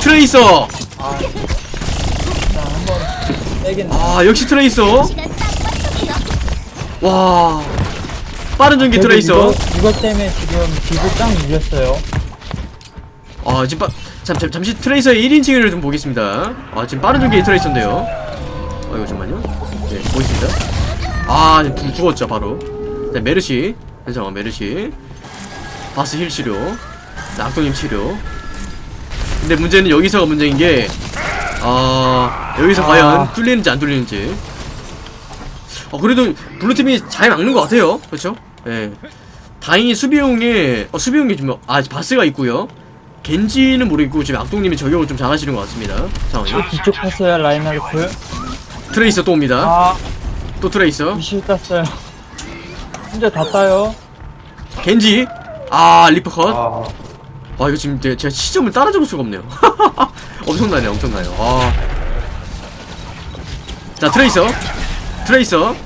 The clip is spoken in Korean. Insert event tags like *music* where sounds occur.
트레이서. 빼겠네. 아 역시 트레이서. 와 빠른 전기 그래도 트레이서. 이거, 이것 때문에 지금 비도 짱 밀렸어요. 아 지금 빠, 잠, 잠, 잠시 트레이서의 1인칭을 좀 보겠습니다. 아 지금 빠른 전기 트레이서인데요. 아 이거 잠깐만요. 네 보겠습니다. 아 지금 불 죽었죠 바로. 네 메르시. 잠깐만 메르시. 바스 힐 치료. 낙동님 치료 근데 문제는 여기서가 문제인 게 아, 여기서 아. 과연 뚫리는지 안 뚫리는지. 어 그래도 블루팀이 잘 막는 것 같아요. 그렇죠? 예. 다행히 수비용에 어 수비용이 좀아 바스가 있고요. 겐지는 모르겠고 지금 악동님이 저격을 좀 잘하시는 것 같습니다. 잠깐만요 뒤쪽 탔어요, 라인하르트. 트레이서 또 옵니다. 아, 또 트레이서. 미실 땄어요. 혼자 다 따요. 겐지. 아 리퍼 컷. 아, 아 이거 지금 제- 제가 시점을 따라잡을 수가 없네요. *laughs* 엄청나네 엄청나요. 아. 자 트레이서. 트레이서